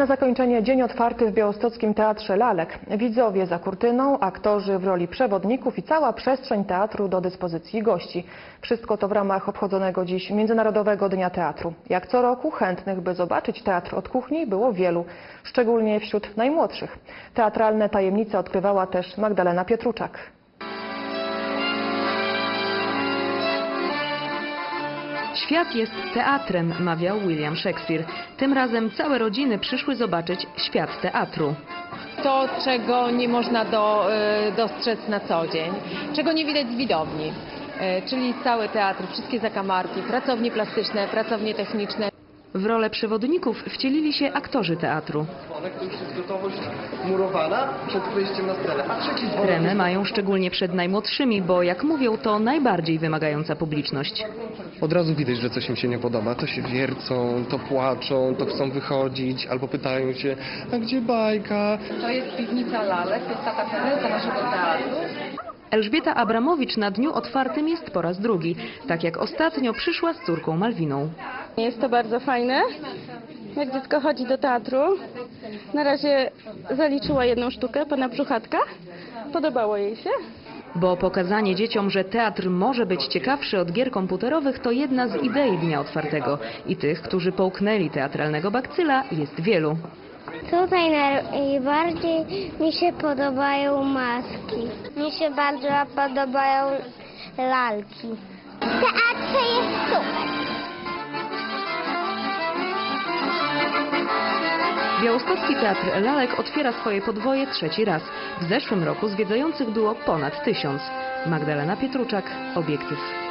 Na zakończenie dzień otwarty w Białostockim Teatrze Lalek. Widzowie za kurtyną, aktorzy w roli przewodników i cała przestrzeń teatru do dyspozycji gości. Wszystko to w ramach obchodzonego dziś Międzynarodowego Dnia Teatru. Jak co roku chętnych, by zobaczyć teatr od kuchni było wielu, szczególnie wśród najmłodszych. Teatralne tajemnice odkrywała też Magdalena Pietruczak. Świat jest teatrem, mawiał William Shakespeare. Tym razem całe rodziny przyszły zobaczyć świat teatru. to, czego nie można do, e, dostrzec na co dzień, czego nie widać z widowni, E, czyli cały teatr, wszystkie zakamarki, pracownie plastyczne, pracownie techniczne. W rolę przewodników wcielili się aktorzy teatru. dzwonek, to już jest gotowość murowana przed wejściem na scenę. A trzeci dzwonek Tremę jest mają szczególnie przed najmłodszymi, bo jak mówią, to najbardziej wymagająca publiczność. Od razu widać, że coś im się nie podoba. To się wiercą, to płaczą, to chcą wychodzić, albo pytają się, a gdzie bajka? To jest piwnica Lalek, to jest taka perełka naszego teatru. Elżbieta Abramowicz na dniu otwartym jest po raz drugi, tak jak ostatnio przyszła z córką Malwiną. Jest to bardzo fajne. Jak dziecko chodzi do teatru, na razie zaliczyła jedną sztukę, pana Brzuchatka. Podobało jej się. Bo pokazanie dzieciom, że teatr może być ciekawszy od gier komputerowych to jedna z idei Dnia Otwartego. I tych, którzy połknęli teatralnego bakcyla jest wielu. Tutaj najbardziej mi się podobają maski. Mi się bardzo podobają lalki. W teatrze jest super. Białostocki Teatr Lalek otwiera swoje podwoje trzeci raz. W zeszłym roku zwiedzających było ponad tysiąc. Magdalena Pietruczak, Obiektyw.